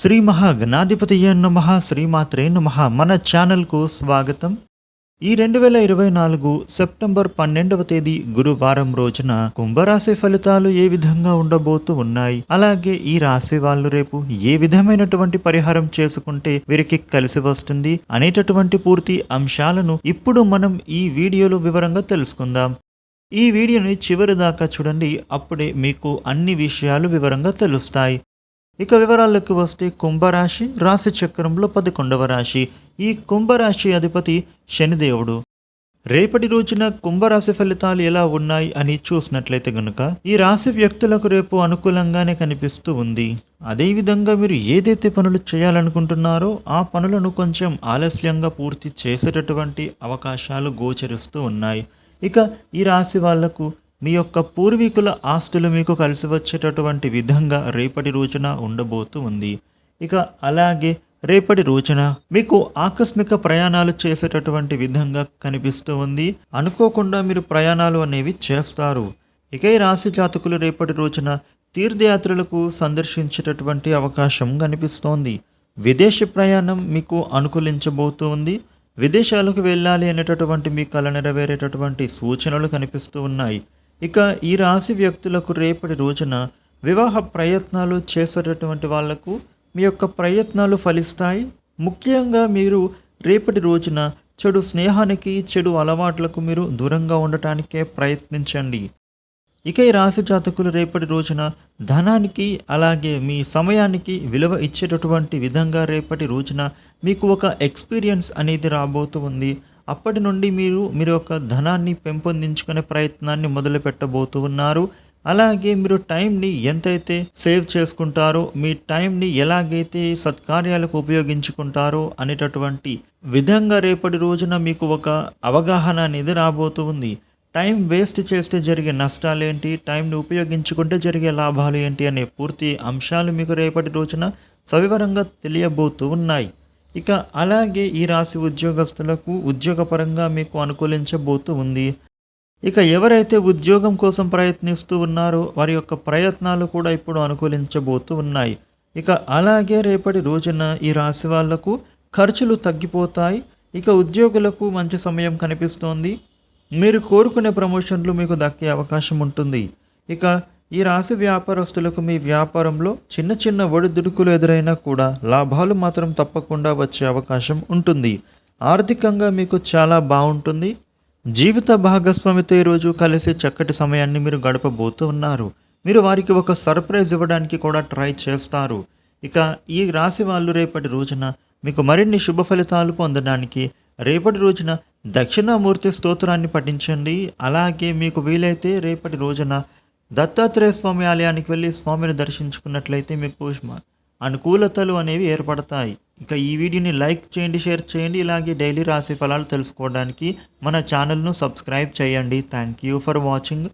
శ్రీ మహాగణాధిపతియ నమ శ్రీమాత్రే నమ. మన ఛానల్కు స్వాగతం. ఈ రెండు వేల ఇరవై నాలుగు సెప్టెంబర్ పన్నెండవ తేదీ గురువారం రోజున కుంభరాశి ఫలితాలు ఏ విధంగా ఉండబోతూ ఉన్నాయి? అలాగే ఈ రాశి వాళ్ళు రేపు ఏ విధమైనటువంటి పరిహారం చేసుకుంటే వీరికి కలిసి వస్తుంది అనేటటువంటి పూర్తి అంశాలను ఇప్పుడు మనం ఈ వీడియోలో వివరంగా తెలుసుకుందాం. ఈ వీడియోని చివరి దాకా చూడండి అప్పుడే మీకు అన్ని విషయాలు వివరంగా తెలుస్తాయి. ఇక వివరాలకు వస్తే కుంభరాశి రాశి చక్రంలో పదకొండవ రాశి. ఈ కుంభరాశి అధిపతి శనిదేవుడు. రేపటి రోజున కుంభరాశి ఫలితాలు ఎలా ఉన్నాయి అని చూసినట్లయితే గనుక ఈ రాశి వ్యక్తులకు రేపు అనుకూలంగానే కనిపిస్తూ ఉంది. అదేవిధంగా మీరు ఏదైతే పనులు చేయాలనుకుంటున్నారో ఆ పనులను కొంచెం ఆలస్యంగా పూర్తి చేసేటటువంటి అవకాశాలు గోచరిస్తూ ఉన్నాయి. ఇక ఈ రాశి వాళ్ళకు మీ యొక్క పూర్వీకుల ఆస్తులు మీకు కలిసి వచ్చేటటువంటి విధంగా రేపటి రోజున ఉండబోతూ ఉంది. ఇక అలాగే రేపటి రోజున మీకు ఆకస్మిక ప్రయాణాలు చేసేటటువంటి విధంగా కనిపిస్తూ ఉంది. అనుకోకుండా మీరు ప్రయాణాలు అనేవి చేస్తారు. ఇక ఈ రాశి జాతకులు రేపటి రోజున తీర్థయాత్రలకు సందర్శించేటటువంటి అవకాశం కనిపిస్తోంది. విదేశీ ప్రయాణం మీకు అనుకూలించబోతూ ఉంది. విదేశాలకు వెళ్ళాలి అనేటటువంటి మీ కళ నెరవేరేటటువంటి సూచనలు కనిపిస్తూ ఉన్నాయి. ఇక ఈ రాశి వ్యక్తులకు రేపటి రోజున వివాహ ప్రయత్నాలు చేసేటటువంటి వాళ్ళకు మీ యొక్క ప్రయత్నాలు ఫలిస్తాయి. ముఖ్యంగా మీరు రేపటి రోజున చెడు స్నేహానికి చెడు అలవాట్లకు మీరు దూరంగా ఉండటానికే ప్రయత్నించండి. ఇక ఈ రాశి జాతకులు రేపటి రోజున ధనానికి అలాగే మీ సమయానికి విలువ ఇచ్చేటటువంటి విధంగా రేపటి రోజున మీకు ఒక ఎక్స్పీరియన్స్ అనేది రాబోతుంది ఉంది. అప్పటి నుండి మీరు మీరు ఒక ధనాన్ని పెంపొందించుకునే ప్రయత్నాన్ని మొదలు పెట్టబోతూ ఉన్నారు. అలాగే మీరు టైంని ఎంతైతే సేవ్ చేసుకుంటారో మీ టైంని ఎలాగైతే సత్కార్యాలకు ఉపయోగించుకుంటారో అనేటటువంటి విధంగా రేపటి రోజున మీకు ఒక అవగాహన అనేది రాబోతుంది టైం వేస్ట్ చేస్తే జరిగే నష్టాలు ఏంటి? టైంని ఉపయోగించుకుంటే జరిగే లాభాలు ఏంటి? అనే పూర్తి అంశాలు మీకు రేపటి రోజున సవివరంగా తెలియబోతూ ఉన్నాయి. ఇక అలాగే ఈ రాశి ఉద్యోగస్తులకు ఉద్యోగపరంగా మీకు అనుకూలించబోతూ ఉంది. ఇక ఎవరైతే ఉద్యోగం కోసం ప్రయత్నిస్తూ ఉన్నారో వారి యొక్క ప్రయత్నాలు కూడా ఇప్పుడు అనుకూలించబోతూ ఉన్నాయి. ఇక అలాగే రేపటి రోజున ఈ రాశి వాళ్ళకు ఖర్చులు తగ్గిపోతాయి. ఇక ఉద్యోగులకు మంచి సమయం కనిపిస్తోంది. మీరు కోరుకునే ప్రమోషన్లు మీకు దక్కే అవకాశం ఉంటుంది. ఇక ఈ రాశి వ్యాపారస్తులకు మీ వ్యాపారంలో చిన్న చిన్న ఒడిదుడుకులు ఎదురైనా కూడా లాభాలు మాత్రం తప్పకుండా వచ్చే అవకాశం ఉంటుంది. ఆర్థికంగా మీకు చాలా బాగుంటుంది. జీవిత భాగస్వామితో ఈరోజు కలిసి చక్కటి సమయాన్ని మీరు గడపబోతూ ఉన్నారు. మీరు వారికి ఒక సర్ప్రైజ్ ఇవ్వడానికి కూడా ట్రై చేస్తారు. ఇక ఈ రాశి వాళ్ళు రేపటి రోజున మీకు మరిన్ని శుభ ఫలితాలు పొందడానికి రేపటి రోజున దక్షిణామూర్తి స్తోత్రాన్ని పఠించండి. అలాగే మీకు వీలైతే రేపటి రోజున దత్తాత్రేయ స్వామి ఆలయానికి వెళ్ళి స్వామిని దర్శించుకున్నట్లయితే మీకు అనుకూలతలు అనేవి ఏర్పడతాయి. ఇక ఈ వీడియోని లైక్ చేయండి షేర్ చేయండి. ఇలాగే డైలీ రాశి ఫలాలు తెలుసుకోవడానికి మన ఛానల్ను సబ్స్క్రైబ్ చేయండి. Thank you for watching.